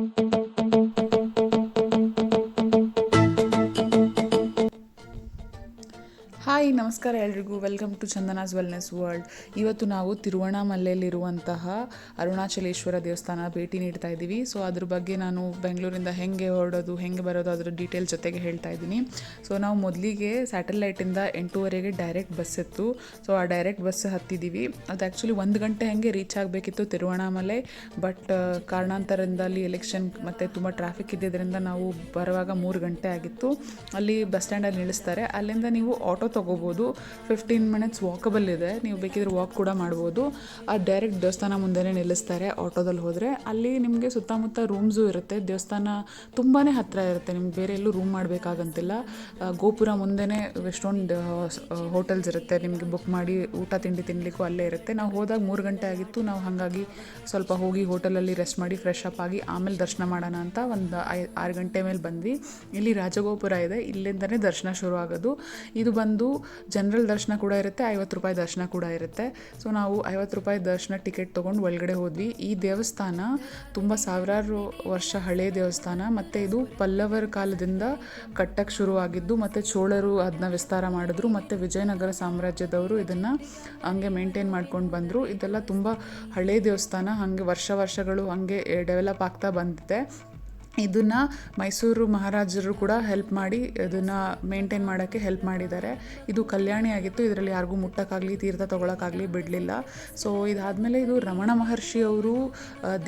Thank you. Hi, ನಮಸ್ಕಾರ ಎಲ್ರಿಗೂ. Welcome to Chandana's wellness world ಇವತ್ತು ನಾವು ತಿರುವಣ್ಣಾಮಲೆಯಲ್ಲಿರುವಂತಹ ಅರುಣಾಚಲೇಶ್ವರ ದೇವಸ್ಥಾನ ಭೇಟಿ ನೀಡ್ತಾ ಇದ್ದೀವಿ. ಸೊ ಅದ್ರ ಬಗ್ಗೆ ನಾನು ಬೆಂಗಳೂರಿಂದ ಹೆಂಗೆ ಹೊರಡೋದು, ಹೆಂಗೆ ಬರೋದು ಅದರ ಡೀಟೇಲ್ ಜೊತೆಗೆ ಹೇಳ್ತಾ ಇದ್ದೀನಿ. ಸೊ ನಾವು ಮೊದಲಿಗೆ ಸ್ಯಾಟಲೈಟಿಂದ ಎಂಟೂವರೆಗೆ ಡೈರೆಕ್ಟ್ ಬಸ್ ಇತ್ತು ಸೊ ಆ ಡೈರೆಕ್ಟ್ ಬಸ್ ಹತ್ತಿದ್ದೀವಿ. ಅದು ಆ್ಯಕ್ಚುಲಿ ಒಂದು ಗಂಟೆ ಹೆಂಗೆ ರೀಚ್ ಆಗಬೇಕಿತ್ತು ತಿರುವಣಾಮಲೆ. ಬಟ್ ಕಾರಣಾಂತರದಿಂದ ಅಲ್ಲಿ ಎಲೆಕ್ಷನ್ ಮತ್ತು ತುಂಬ ಟ್ರಾಫಿಕ್ ಇದ್ದಿದ್ದರಿಂದ ನಾವು ಬರುವಾಗ ಮೂರು ಗಂಟೆ ಆಗಿತ್ತು. ಅಲ್ಲಿ ಬಸ್ ಸ್ಟ್ಯಾಂಡಲ್ಲಿ ನಿಲ್ಲಿಸ್ತಾರೆ. ಅಲ್ಲಿಂದ ನೀವು ಆಟೋ ತೊಗೋಬೋದು ಫಿಫ್ಟೀನ್ ಮಿನಿಟ್ಸ್ ವಾಕಬಲ್ ಇದೆ. ನೀವು ಬೇಕಿದ್ರೆ ವಾಕ್ ಕೂಡ ಮಾಡ್ಬೋದು. ಆ ಡೈರೆಕ್ಟ್ ದೇವಸ್ಥಾನ ಮುಂದೆನೇ ನಿಲ್ಲಿಸ್ತಾರೆ ಆಟೋದಲ್ಲಿ ಹೋದರೆ. ಅಲ್ಲಿ ನಿಮಗೆ ಸುತ್ತಮುತ್ತ ರೂಮ್ಸು ಇರುತ್ತೆ. ದೇವಸ್ಥಾನ ತುಂಬಾ ಹತ್ತಿರ ಇರುತ್ತೆ. ನಿಮ್ಗೆ ಬೇರೆ ಎಲ್ಲೂ ರೂಮ್ ಮಾಡಬೇಕಾಗಂತಿಲ್ಲ. ಗೋಪುರ ಮುಂದೆನೇ ಎಷ್ಟೊಂದು ಹೋಟೆಲ್ಸ್ ಇರುತ್ತೆ. ನಿಮಗೆ ಬುಕ್ ಮಾಡಿ ಊಟ, ತಿಂಡಿ ತಿನ್ನಲಿಕ್ಕೂ ಅಲ್ಲೇ ಇರುತ್ತೆ. ನಾವು ಹೋದಾಗ ಮೂರು ಗಂಟೆ ಆಗಿತ್ತು. ನಾವು ಹಾಗಾಗಿ ಸ್ವಲ್ಪ ಹೋಗಿ ಹೋಟೆಲಲ್ಲಿ ರೆಸ್ಟ್ ಮಾಡಿ ಫ್ರೆಶ್ ಅಪ್ ಆಗಿ ಆಮೇಲೆ ದರ್ಶನ ಮಾಡೋಣ ಅಂತ ಒಂದು ಐ, ಆರು ಗಂಟೆ ಮೇಲೆ ಬಂದ್ವಿ. ಇಲ್ಲಿ ರಾಜಗೋಪುರ ಇದೆ. ಇಲ್ಲಿಂದನೇ ದರ್ಶನ ಶುರು ಆಗೋದು ಇದು ಬಂದು ಜನರಲ್ ದರ್ಶನ ಕೂಡ ಇರುತ್ತೆ, ಐವತ್ತು ರೂಪಾಯಿ ದರ್ಶನ ಕೂಡ ಇರುತ್ತೆ. ಸೊ ನಾವು ಐವತ್ತು ರೂಪಾಯಿ ದರ್ಶನ ಟಿಕೆಟ್ ತೊಗೊಂಡು ಒಳಗಡೆ ಹೋದ್ವಿ. ಈ ದೇವಸ್ಥಾನ ತುಂಬ ಸಾವಿರಾರು ವರ್ಷ ಹಳೆಯ ದೇವಸ್ಥಾನ. ಮತ್ತು ಇದು ಪಲ್ಲವರ ಕಾಲದಿಂದ ಕಟ್ಟಕ್ಕೆ ಶುರುವಾಗಿದ್ದು, ಮತ್ತು ಚೋಳರು ಅದನ್ನ ವಿಸ್ತಾರ ಮಾಡಿದ್ರು, ಮತ್ತು ವಿಜಯನಗರ ಸಾಮ್ರಾಜ್ಯದವರು ಇದನ್ನು ಹಂಗೆ ಮೇಂಟೈನ್ ಮಾಡ್ಕೊಂಡು ಬಂದರು. ಇದೆಲ್ಲ ತುಂಬ ಹಳೆಯ ದೇವಸ್ಥಾನ, ಹಾಗೆ ವರ್ಷ ವರ್ಷಗಳು ಹಾಗೆ ಡೆವಲಪ್ ಆಗ್ತಾ ಬಂದಿದೆ. ಇದನ್ನು ಮೈಸೂರು ಮಹಾರಾಜರು ಕೂಡ ಹೆಲ್ಪ್ ಮಾಡಿ ಇದನ್ನು ಮೇಂಟೈನ್ ಮಾಡೋಕ್ಕೆ ಹೆಲ್ಪ್ ಮಾಡಿದ್ದಾರೆ. ಇದು ಕಲ್ಯಾಣಿ ಆಗಿತ್ತು, ಇದರಲ್ಲಿ ಯಾರಿಗೂ ಮುಟ್ಟಕ್ಕಾಗಲಿ, ತೀರ್ಥ ತೊಗೊಳಕ್ಕಾಗಲಿ ಬಿಡಲಿಲ್ಲ. ಸೊ ಇದಾದಮೇಲೆ ಇದು ರಮಣ ಮಹರ್ಷಿಯವರು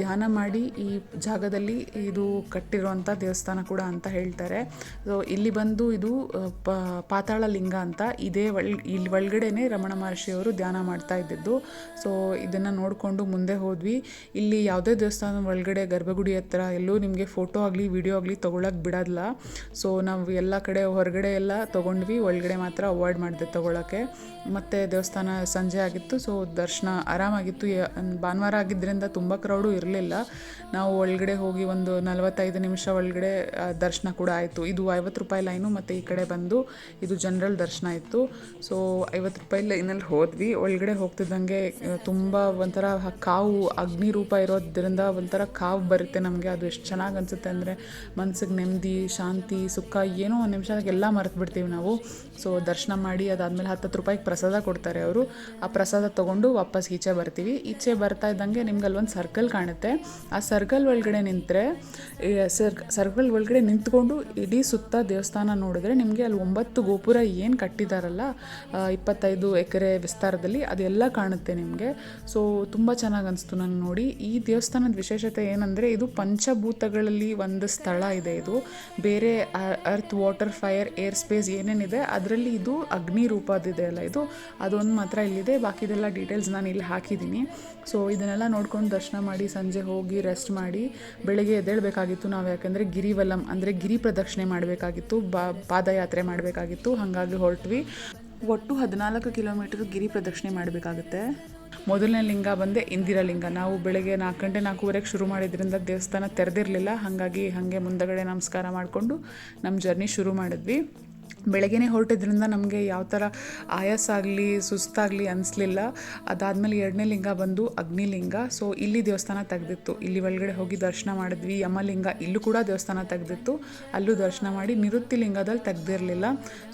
ಧ್ಯಾನ ಮಾಡಿ ಈ ಜಾಗದಲ್ಲಿ ಇದು ಕಟ್ಟಿರುವಂಥ ದೇವಸ್ಥಾನ ಕೂಡ ಅಂತ ಹೇಳ್ತಾರೆ. ಸೊ ಇಲ್ಲಿ ಬಂದು ಇದು ಪಾತಾಳ ಲಿಂಗ ಅಂತ ಇದೇ ಒಳ್ ಇಲ್ಲಿ ಒಳಗಡೆನೆ ರಮಣ ಮಹರ್ಷಿಯವರು ಧ್ಯಾನ ಮಾಡ್ತಾ ಇದ್ದಿದ್ದು. ಸೊ ಇದನ್ನು ನೋಡಿಕೊಂಡು ಮುಂದೆ ಹೋದ್ವಿ. ಇಲ್ಲಿ ಯಾವುದೇ ದೇವಸ್ಥಾನ ಒಳಗಡೆ ಗರ್ಭಗುಡಿ ಹತ್ರ ಎಲ್ಲೂ ನಿಮಗೆ ಫೋಟೋ ಆಗಲಿ ವಿಡಿಯೋ ಆಗಲಿ ತೊಗೊಳಕ್ಕೆ ಬಿಡೋದಿಲ್ಲ. ಸೊ ನಾವು ಎಲ್ಲ ಕಡೆ ಹೊರಗಡೆ ಎಲ್ಲ ತೊಗೊಂಡ್ವಿ. ಒಳಗಡೆ ಮಾತ್ರ ಅವಾಯ್ಡ್ ಮಾಡಿದೆ ತೊಗೊಳಕ್ಕೆ. ಮತ್ತು ದೇವಸ್ಥಾನ ಸಂಜೆ ಆಗಿತ್ತು. ಸೊ ದರ್ಶನ ಆರಾಮಾಗಿತ್ತು. ಭಾನುವಾರ ಆಗಿದ್ದರಿಂದ ತುಂಬ ಕ್ರೌಡು ಇರಲಿಲ್ಲ. ನಾವು ಒಳಗಡೆ ಹೋಗಿ ಒಂದು ನಲವತ್ತೈದು ನಿಮಿಷ ಒಳಗಡೆ ದರ್ಶನ ಕೂಡ ಆಯಿತು. ಇದು ಐವತ್ತು ರೂಪಾಯಿ ಲೈನು ಮತ್ತು ಈ ಕಡೆ ಬಂದು ಇದು ಜನರಲ್ ದರ್ಶನ ಇತ್ತು. ಸೊ ಐವತ್ತು ರೂಪಾಯಿ ಲೈನಲ್ಲಿ ಹೋದ್ವಿ. ಒಳಗಡೆ ಹೋಗ್ತಿದ್ದಂಗೆ ತುಂಬ ಒಂಥರ ಕಾವು ಅಗ್ನಿ ರೂಪ ಇರೋದ್ರಿಂದ ಒಂಥರ ಕಾವು ಬರುತ್ತೆ ನಮಗೆ. ಅದು ಎಷ್ಟು ಚೆನ್ನಾಗಿ ಅನಿಸುತ್ತೆ. ಅಂದರೆ ಮನಸ್ಸಿಗೆ ನೆಮ್ಮದಿ, ಶಾಂತಿ, ಸುಖ, ಏನೋ ಒಂದು ನಿಮಿಷದಾಗ ಎಲ್ಲ ಮರೆತು ಬಿಡ್ತೀವಿ ನಾವು. ಸೊ ದರ್ಶನ ಮಾಡಿ ಅದಾದಮೇಲೆ ಹತ್ತು ರೂಪಾಯಿಗೆ ಪ್ರಸಾದ ಕೊಡ್ತಾರೆ ಅವರು. ಆ ಪ್ರಸಾದ ತೊಗೊಂಡು ವಾಪಸ್ ಈಚೆ ಬರ್ತೀವಿ. ಈಚೆ ಬರ್ತಾ ಇದ್ದಂಗೆ ನಿಮ್ಗೆ ಅಲ್ಲೊಂದು ಸರ್ಕಲ್ ಕಾಣುತ್ತೆ. ಆ ಸರ್ಕಲ್ ಒಳಗಡೆ ನಿಂತರೆ ಸರ್ ಸರ್ಕಲ್ ಒಳಗಡೆ ನಿಂತ್ಕೊಂಡು ಇಡೀ ಸುತ್ತ ದೇವಸ್ಥಾನ ನೋಡಿದ್ರೆ ನಿಮಗೆ ಅಲ್ಲಿ ಒಂಬತ್ತು ಗೋಪುರ ಏನು ಕಟ್ಟಿದಾರಲ್ಲ ಇಪ್ಪತ್ತೈದು ಎಕರೆ ವಿಸ್ತಾರದಲ್ಲಿ ಅದೆಲ್ಲ ಕಾಣುತ್ತೆ ನಿಮಗೆ. ಸೊ ತುಂಬ ಚೆನ್ನಾಗಿ ಅನಿಸ್ತು ನಂಗೆ ನೋಡಿ. ಈ ದೇವಸ್ಥಾನದ ವಿಶೇಷತೆ ಏನಂದರೆ ಇದು ಪಂಚಭೂತಗಳಲ್ಲಿ ಒಂದು ಸ್ಥಳ ಇದೆ ಇದು. ಬೇರೆ earth water fire air space ಏನೇನಿದೆ, ಅದರಲ್ಲಿ ಇದು ಅಗ್ನಿ ರೂಪದಿದೆ ಅಲ್ಲ ಇದು. ಅದೊಂದು ಮಾತ್ರ ಇಲ್ಲಿದೆ. ಬಾಕಿದೆಲ್ಲ ಡೀಟೇಲ್ಸ್ ನಾನು ಇಲ್ಲಿ ಹಾಕಿದ್ದೀನಿ. ಸೊ ಇದನ್ನೆಲ್ಲ ನೋಡ್ಕೊಂಡು ದರ್ಶನ ಮಾಡಿ, ಸಂಜೆ ಹೋಗಿ ರೆಸ್ಟ್ ಮಾಡಿ, ಬೆಳಗ್ಗೆ ಎದ್ದೇಳಬೇಕಾಗಿತ್ತು ನಾವು. ಯಾಕಂದರೆ ಗಿರಿವಲಂ ಅಂದರೆ ಗಿರಿ ಪ್ರದಕ್ಷಿಣೆ ಮಾಡಬೇಕಾಗಿತ್ತು, ಬಾ, ಪಾದಯಾತ್ರೆ ಮಾಡಬೇಕಾಗಿತ್ತು. ಹಾಗಾಗಿ ಹೊರಟ್ವಿ. ಒಟ್ಟು ಹದಿನಾಲ್ಕು ಕಿಲೋಮೀಟರ್ ಗಿರಿ ಪ್ರದಕ್ಷಿಣೆ ಮಾಡಬೇಕಾಗುತ್ತೆ. ಮೊದಲನೇ ಲಿಂಗ ಬಂದೆ ಇಂದಿರಾ ಲಿಂಗ. ನಾವು ಬೆಳಗ್ಗೆ ನಾಲ್ಕು ಗಂಟೆ ನಾಲ್ಕೂವರೆಗೆ ಶುರು ಮಾಡಿದ್ರಿಂದ ದೇವಸ್ಥಾನ ತೆರೆದಿರಲಿಲ್ಲ. ಹಾಗಾಗಿ ಹಾಗೆ ಮುಂದಗಡೆ ನಮಸ್ಕಾರ ಮಾಡಿಕೊಂಡು ನಮ್ಮ ಜರ್ನಿ ಶುರು ಮಾಡಿದ್ವಿ. ಬೆಳಗ್ಗೆನೇ ಹೊರಟಿದ್ರಿಂದ ನಮಗೆ ಯಾವ ಥರ ಆಯಾಸ ಆಗಲಿ ಸುಸ್ತಾಗಲಿ ಅನಿಸ್ಲಿಲ್ಲ. ಅದಾದಮೇಲೆ ಎರಡನೇ ಲಿಂಗ ಬಂದು ಅಗ್ನಿಲಿಂಗ. ಸೊ ಇಲ್ಲಿ ದೇವಸ್ಥಾನ ತೆಗೆದಿತ್ತು. ಇಲ್ಲಿ ಒಳಗಡೆ ಹೋಗಿ ದರ್ಶನ ಮಾಡಿದ್ವಿ. ಯಮಲಿಂಗ ಇಲ್ಲೂ ಕೂಡ ದೇವಸ್ಥಾನ ತೆಗೆದಿತ್ತು. ಅಲ್ಲೂ ದರ್ಶನ ಮಾಡಿ ನಿವೃತ್ತಿ ಲಿಂಗದಲ್ಲಿ ತೆಗ್ದಿರಲಿಲ್ಲ.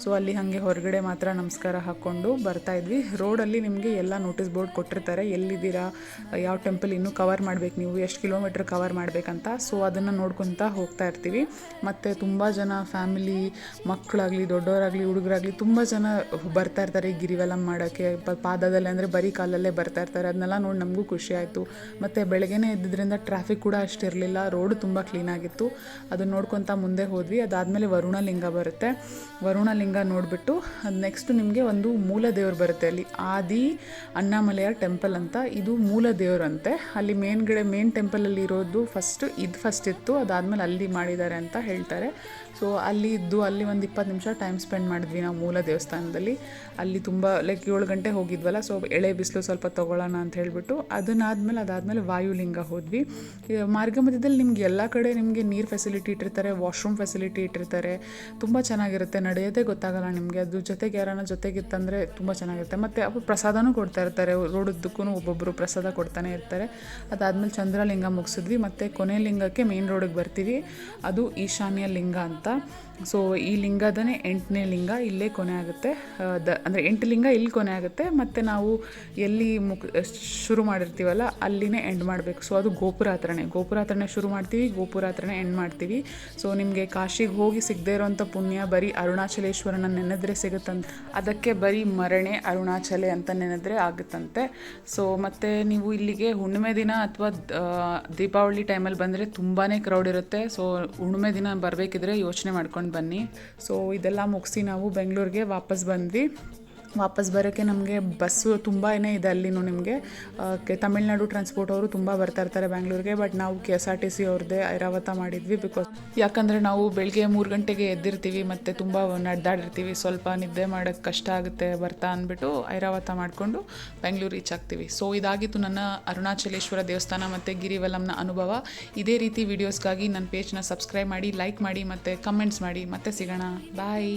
ಸೊ ಅಲ್ಲಿ ಹಾಗೆ ಹೊರಗಡೆ ಮಾತ್ರ ನಮಸ್ಕಾರ ಹಾಕ್ಕೊಂಡು ಬರ್ತಾ ಇದ್ವಿ. ರೋಡಲ್ಲಿ ನಿಮಗೆ ಎಲ್ಲ ನೋಟಿಸ್ ಬೋರ್ಡ್ ಕೊಟ್ಟಿರ್ತಾರೆ. ಎಲ್ಲಿದ್ದೀರಾ? ಯಾವ ಟೆಂಪಲ್ ಇನ್ನೂ ಕವರ್ ಮಾಡ್ಬೇಕು ನೀವು? ಎಷ್ಟು ಕಿಲೋಮೀಟ್ರ್ ಕವರ್ ಮಾಡಬೇಕಂತ? ಸೊ ಅದನ್ನು ನೋಡ್ಕೊತಾ ಹೋಗ್ತಾ ಇರ್ತೀವಿ. ಮತ್ತು ತುಂಬ ಜನ ಫ್ಯಾಮಿಲಿ ಮಕ್ಕಳಾಗಲಿ ದೊಡ್ಡವರಾಗಲಿ, ಹುಡುಗರಾಗಲಿ ತುಂಬ ಜನ ಬರ್ತಾ ಇರ್ತಾರೆ ಗಿರಿವಲಂ ಮಾಡೋಕ್ಕೆ. ಪಾದದಲ್ಲಿ ಅಂದರೆ ಬರೀ ಕಾಲಲ್ಲೇ ಬರ್ತಾ ಇರ್ತಾರೆ. ಅದನ್ನೆಲ್ಲ ನೋಡಿ ನಮಗೂ ಖುಷಿ ಆಯಿತು. ಮತ್ತು ಬೆಳಗ್ಗೆನೇ ಇದ್ದಿದ್ದರಿಂದ ಟ್ರಾಫಿಕ್ ಕೂಡ ಅಷ್ಟಿರಲಿಲ್ಲ ರೋಡ್ ತುಂಬ ಕ್ಲೀನಾಗಿತ್ತು ಅದನ್ನು ನೋಡ್ಕೊತಾ ಮುಂದೆ ಹೋದ್ವಿ. ಅದಾದಮೇಲೆ ವರುಣಲಿಂಗ ಬರುತ್ತೆ. ವರುಣಲಿಂಗ ನೋಡಿಬಿಟ್ಟು, ಅದು ನೆಕ್ಸ್ಟು ನಿಮಗೆ ಒಂದು ಮೂಲ ದೇವರು ಬರುತ್ತೆ ಅಲ್ಲಿ. ಆದಿ ಅಣ್ಣಾಮಲೆಯ ಟೆಂಪಲ್ ಅಂತ. ಇದು ಮೂಲ ದೇವರಂತೆ ಅಲ್ಲಿ ಮೇನ್ಗಡೆ ಮೇನ್ ಟೆಂಪಲಲ್ಲಿ ಇರೋದು ಫಸ್ಟ್ ಇದು ಫಸ್ಟ್ ಇತ್ತು. ಅದಾದಮೇಲೆ ಅಲ್ಲಿ ಮಾಡಿದ್ದಾರೆ ಅಂತ ಹೇಳ್ತಾರೆ. ಸೊ ಅಲ್ಲಿ ಇದ್ದು ಅಲ್ಲಿ ಒಂದು ಇಪ್ಪತ್ತು ನಿಮಿಷ ಟೈಮ್ ಸ್ಪೆಂಡ್ ಮಾಡಿದ್ವಿ ನಾವು ಮೂಲ ದೇವಸ್ಥಾನದಲ್ಲಿ. ಅಲ್ಲಿ ತುಂಬ ಲೈಕ್ ಏಳು ಗಂಟೆ ಹೋಗಿದ್ವಲ್ಲ ಸೊ ಎಳೆ ಬಿಸಿಲು ಸ್ವಲ್ಪ ತೊಗೊಳ್ಳೋಣ ಅಂತ ಹೇಳಿಬಿಟ್ಟು ಅದನ್ನಾದಮೇಲೆ, ಅದಾದಮೇಲೆ ವಾಯುಲಿಂಗ ಹೋದ್ವಿ. ಮಾರ್ಗ ಮಧ್ಯದಲ್ಲಿ ನಿಮ್ಗೆ ಎಲ್ಲ ಕಡೆ ನಿಮಗೆ ನೀರು ಫೆಸಿಲಿಟಿ ಇಟ್ಟಿರ್ತಾರೆ ವಾಶ್ರೂಮ್ ಫೆಸಿಲಿಟಿ ಇಟ್ಟಿರ್ತಾರೆ. ತುಂಬ ಚೆನ್ನಾಗಿರುತ್ತೆ, ನಡೆಯೋದೇ ಗೊತ್ತಾಗಲ್ಲ ನಿಮಗೆ. ಅದು ಜೊತೆಗೆ ಯಾರನ್ನ ಜೊತೆಗಿತ್ತಂದರೆ ತುಂಬ ಚೆನ್ನಾಗಿರುತ್ತೆ. ಮತ್ತು ಅವರು ಪ್ರಸಾದನೂ ಕೊಡ್ತಾ ಇರ್ತಾರೆ ರೋಡುದ್ದಕ್ಕೂ ಒಬ್ಬೊಬ್ಬರು ಪ್ರಸಾದ ಕೊಡ್ತಾನೆ ಇರ್ತಾರೆ. ಅದಾದಮೇಲೆ ಚಂದ್ರಲಿಂಗ ಮುಗಿಸಿದ್ವಿ. ಮತ್ತು ಕೊನೆ ಲಿಂಗಕ್ಕೆ ಮೇನ್ ರೋಡಿಗೆ ಬರ್ತೀವಿ. ಅದು ಈಶಾನ್ಯ ಲಿಂಗ ಅಂತ. ಸೊ ಈ ಲಿಂಗದನೇ ಎಂಟನೇ ಲಿಂಗ ಇಲ್ಲೇ ಕೊನೆ ಆಗುತ್ತೆ. ದ, ಅಂದರೆ ಎಂಟು ಲಿಂಗ ಇಲ್ಲಿ ಕೊನೆ ಆಗುತ್ತೆ. ಮತ್ತು ನಾವು ಎಲ್ಲಿ ಮುಕ್, ಶುರು ಮಾಡಿರ್ತೀವಲ್ಲ, ಅಲ್ಲಿನೇ ಎಂಡ್ ಮಾಡಬೇಕು. ಸೊ ಅದು ಗೋಪುರ ಹತ್ರನೇ ಶುರು ಮಾಡ್ತೀವಿ ಗೋಪುರ ಎಂಡ್ ಮಾಡ್ತೀವಿ. ಸೊ ನಿಮಗೆ ಕಾಶಿಗೆ ಹೋಗಿ ಸಿಗದೇ ಇರೋವಂಥ ಪುಣ್ಯ, ಬರೀ ಅರುಣಾಚಲೇಶ್ವರನ ನೆನೆದ್ರೆ ಸಿಗುತ್ತಂತ, ಅದಕ್ಕೆ ಬರೀ ಮರಣೆ, ಅರುಣಾಚಲೆ ಅಂತ ನೆನೆದ್ರೆ ಆಗುತ್ತಂತೆ. ಸೊ ಮತ್ತು ನೀವು ಇಲ್ಲಿಗೆ ಹುಣ್ಣಿಮೆ ದಿನ ಅಥವಾ ದೀಪಾವಳಿ ಟೈಮಲ್ಲಿ ಬಂದರೆ ತುಂಬಾ ಕ್ರೌಡ್ ಇರುತ್ತೆ. ಸೊ ಹುಣ್ಣಿಮೆ ದಿನ ಬರಬೇಕಿದ್ರೆ ಯೋಚನೆ ಮಾಡ್ಕೊಂಡು ಬನ್ನಿ. ಸೊ ಇದೆಲ್ಲ ಮುಗಿಸಿ ನಾವು ಬೆಂಗಳೂರಿಗೆ ವಾಪಸ್ ಬಂದ್ವಿ. ವಾಪಸ್ ಬರೋಕ್ಕೆ ನಮಗೆ ಬಸ್ಸು ತುಂಬಾ ಇದೆ ಅಲ್ಲಿನೂ ನಿಮಗೆ. ತಮಿಳ್ನಾಡು ಟ್ರಾನ್ಸ್ಪೋರ್ಟ್ ಅವರು ತುಂಬ ಬರ್ತಾ ಇರ್ತಾರೆ ಬ್ಯಾಂಗ್ಳೂರಿಗೆ ಬಟ್ ನಾವು K S R T C ಅವ್ರದ್ದೇ ಐರಾವತ ಮಾಡಿದ್ವಿ ಬಿಕಾಸ್ ಯಾಕಂದರೆ ನಾವು ಬೆಳಗ್ಗೆ ಮೂರು ಗಂಟೆಗೆ ಎದ್ದಿರ್ತೀವಿ ಮತ್ತು ತುಂಬ ನಡೆದಾಡಿರ್ತೀವಿ. ಸ್ವಲ್ಪ ನಿದ್ದೆ ಮಾಡೋಕ್ಕೆ ಕಷ್ಟ ಆಗುತ್ತೆ, ಬರ್ತಾ ಅಂದ್ಬಿಟ್ಟು ಐರಾವತ ಮಾಡಿಕೊಂಡು ಬೆಂಗ್ಳೂರು ರೀಚ್ ಆಗ್ತೀವಿ. ಸೊ ಇದಾಗಿತ್ತು ನನ್ನ ಅರುಣಾಚಲೇಶ್ವರ ದೇವಸ್ಥಾನ ಮತ್ತು ಗಿರಿವಲಂನ ಅನುಭವ. ಇದೇ ರೀತಿ ವೀಡಿಯೋಸ್ಗಾಗಿ ನನ್ನ ಪೇಜ್ನ ಸಬ್ಸ್ಕ್ರೈಬ್ ಮಾಡಿ ಲೈಕ್ ಮಾಡಿ ಮತ್ತು ಕಮೆಂಟ್ಸ್ ಮಾಡಿ. ಮತ್ತೆ ಸಿಗೋಣ. ಬಾಯ್